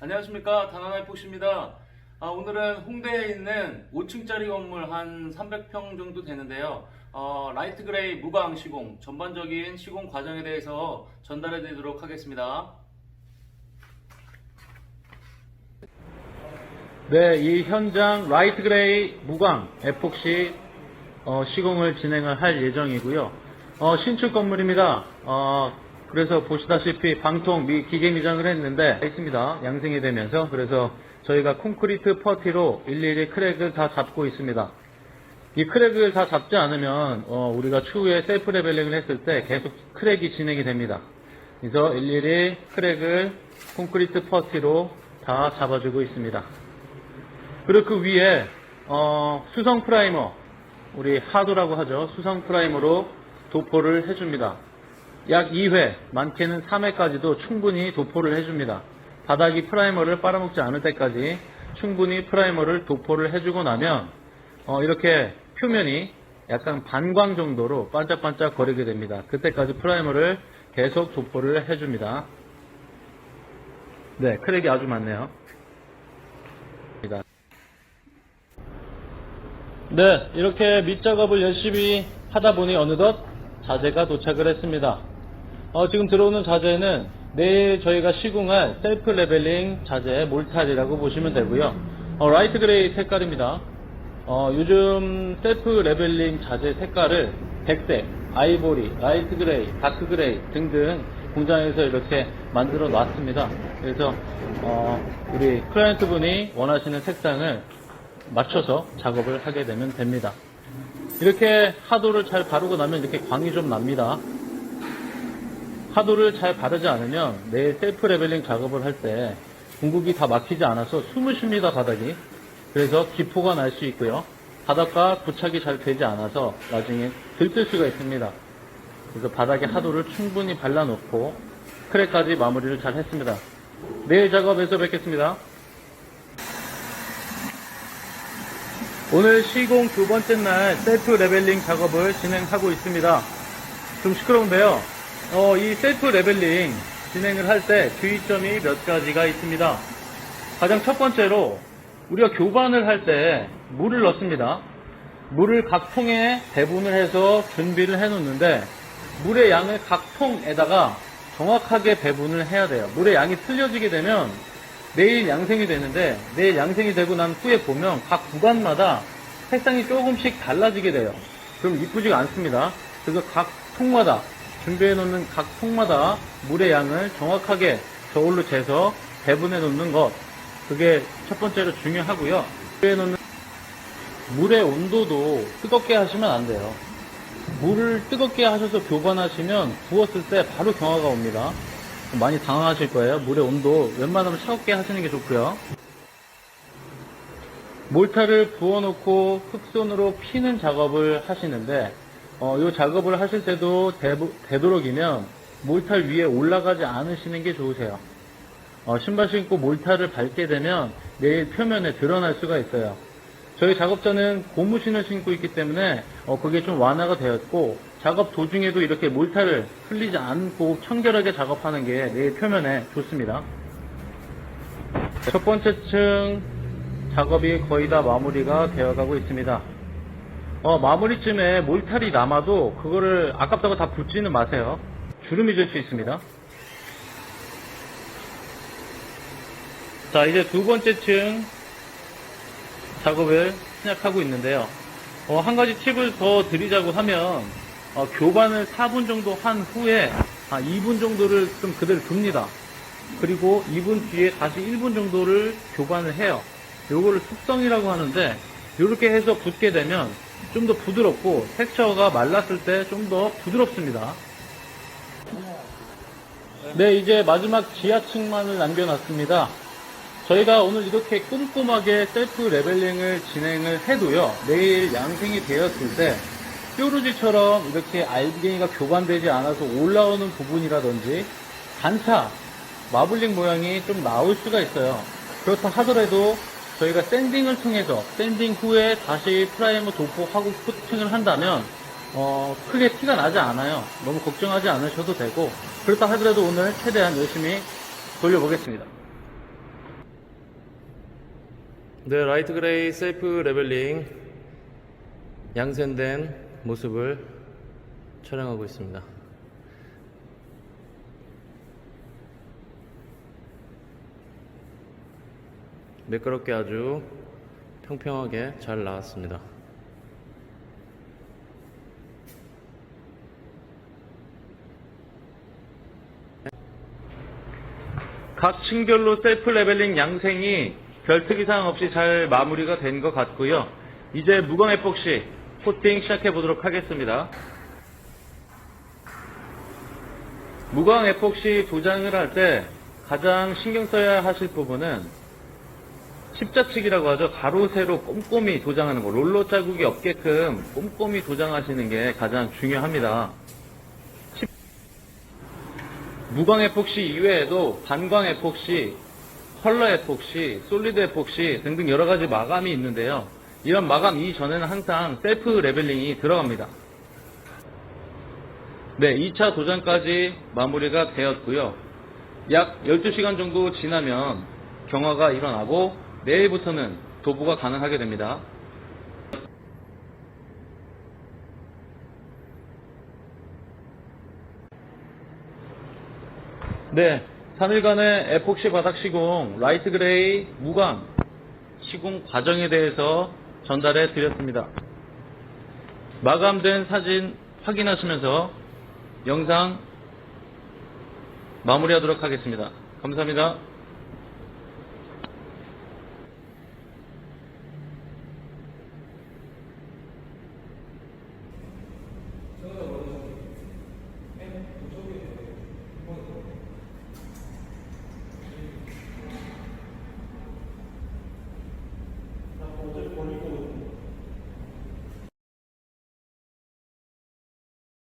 안녕하십니까 다나나이 폭시입니다. 아, 오늘은 홍대에 있는 5층짜리 건물 한 300평 정도 되는데요. 어, 라이트 그레이 무광 시공 전반적인 시공 과정에 대해서 전달해 드리도록 하겠습니다. 네, 이 현장 라이트 그레이 무광 에폭시 어, 시공을 진행을 할 예정이고요. 어, 신축 건물입니다. 어, 그래서 보시다시피 방통 미 기계 미장을 했는데 있습니다. 양생이 되면서 그래서 저희가 콘크리트 퍼티로 일일이 크랙을 다 잡고 있습니다. 이 크랙을 다 잡지 않으면 어, 우리가 추후에 셀프 레벨링을 했을 때 계속 크랙이 진행이 됩니다. 그래서 일일이 크랙을 콘크리트 퍼티로 다 잡아주고 있습니다. 그리고 그 위에 어, 수성 프라이머 우리 하도라고 하죠. 수성 프라이머로 도포를 해줍니다. 약 2회, 많게는 3회까지도 충분히 도포를 해줍니다. 바닥이 프라이머를 빨아먹지 않을 때까지 충분히 프라이머를 도포를 해주고 나면 어, 이렇게 표면이 약간 반광 정도로 반짝반짝 거리게 됩니다. 그때까지 프라이머를 계속 도포를 해줍니다. 네, 크랙이 아주 많네요. 네, 이렇게 밑작업을 열심히 하다 보니 어느덧 자재가 도착을 했습니다. 어, 지금 들어오는 자재는 내일 저희가 시공할 셀프 레벨링 자재 몰탈이라고 보시면 되고요. 어, 라이트 그레이 색깔입니다. 어, 요즘 셀프 레벨링 자재 색깔을 백색, 아이보리, 라이트 그레이, 다크 그레이 등등 공장에서 이렇게 만들어 놨습니다. 그래서 어, 우리 클라이언트 분이 원하시는 색상을 맞춰서 작업을 하게 되면 됩니다. 이렇게 하도를 잘 바르고 나면 이렇게 광이 좀 납니다. 하도를 잘 바르지 않으면 내일 셀프 레벨링 작업을 할 때 공국이 다 막히지 않아서 숨을 쉽니다 바닥이. 그래서 기포가 날 수 있고요. 바닥과 부착이 잘 되지 않아서 나중에 들뜰 수가 있습니다. 그래서 바닥에 하도를 충분히 발라놓고 크랙까지 마무리를 잘 했습니다. 내일 작업에서 뵙겠습니다. 오늘 시공 두 번째 날 셀프 레벨링 작업을 진행하고 있습니다. 좀 시끄러운데요. 어, 이 셀프 레벨링 진행을 할 때 주의점이 몇 가지가 있습니다. 가장 첫 번째로 우리가 교반을 할 때 물을 넣습니다. 물을 각 통에 배분을 해서 준비를 해 놓는데 물의 양을 각 통에다가 정확하게 배분을 해야 돼요. 물의 양이 틀려지게 되면 내일 양생이 되는데 내일 양생이 되고 난 후에 보면 각 구간마다 색상이 조금씩 달라지게 돼요. 그럼 이쁘지가 않습니다. 그래서 각 통마다 준비해 놓는 각 통마다 물의 양을 정확하게 저울로 재서 배분해 놓는 것 그게 첫 번째로 중요하고요. 준비해 놓는 물의 온도도 뜨겁게 하시면 안 돼요. 물을 뜨겁게 하셔서 교반하시면 부었을 때 바로 경화가 옵니다. 많이 당황하실 거예요. 물의 온도 웬만하면 차갑게 하시는 게 좋고요. 몰타를 부어놓고 흑손으로 피는 작업을 하시는데 어, 이 작업을 하실 때도 되도, 되도록이면 몰탈 위에 올라가지 않으시는 게 좋으세요. 어, 신발 신고 몰타를 밟게 되면 내일 표면에 드러날 수가 있어요. 저희 작업자는 고무신을 신고 있기 때문에 어, 그게 좀 완화가 되었고 작업 도중에도 이렇게 몰타를 흘리지 않고 청결하게 작업하는 게 내일 표면에 좋습니다. 첫 번째 층 작업이 거의 다 마무리가 되어가고 있습니다. 어, 마무리쯤에 몰탈이 남아도 그거를 아깝다고 다 붓지는 마세요. 주름이 질 수 있습니다. 자, 이제 두 번째 층 작업을 시작하고 있는데요. 어, 한 가지 팁을 더 드리자고 하면 어, 교반을 4분 정도 한 후에 한 2분 정도를 좀 그대로 둡니다. 그리고 2분 뒤에 다시 1분 정도를 교반을 해요. 요거를 숙성이라고 하는데 이렇게 해서 붓게 되면 좀 더 부드럽고 텍스처가 말랐을 때 좀 더 부드럽습니다. 네, 이제 마지막 지하층만을 남겨놨습니다. 저희가 오늘 이렇게 꼼꼼하게 셀프 레벨링을 진행을 해도요, 내일 양생이 되었을 때, 뾰루지처럼 이렇게 알갱이가 교반되지 않아서 올라오는 부분이라든지, 단차, 마블링 모양이 좀 나올 수가 있어요. 그렇다 하더라도 저희가 샌딩을 통해서 샌딩 후에 다시 프라이머 도포하고 코팅을 한다면 어, 크게 티가 나지 않아요. 너무 걱정하지 않으셔도 되고 그렇다 하더라도 오늘 최대한 열심히 돌려보겠습니다. 네, 라이트 그레이 셀프 레벨링 양센된 모습을 촬영하고 있습니다. 매끄럽게 아주 평평하게 잘 나왔습니다. 각 층별로 셀프 레벨링 양생이 별 특이 사항 없이 잘 마무리가 된 것 같고요. 이제 무광 에폭시 코팅 시작해 보도록 하겠습니다. 무광 에폭시 도장을 할 때 가장 신경 써야 하실 부분은 십자측이라고 하죠. 가로, 세로 꼼꼼히 도장하는 거. 롤러 자국이 없게끔 꼼꼼히 도장하시는 게 가장 중요합니다. 무광 에폭시 이외에도 반광 에폭시, 컬러 에폭시, 솔리드 에폭시 등등 여러 가지 마감이 있는데요. 이런 마감 이전에는 항상 셀프 레벨링이 들어갑니다. 네, 2차 도장까지 마무리가 되었고요. 약 12시간 정도 지나면 경화가 일어나고 내일부터는 도부가 가능하게 됩니다. 네, 3일간의 에폭시 바닥 시공, 라이트 그레이, 무광 시공 과정에 대해서 전달해 드렸습니다. 마감된 사진 확인하시면서 영상 마무리하도록 하겠습니다. 감사합니다.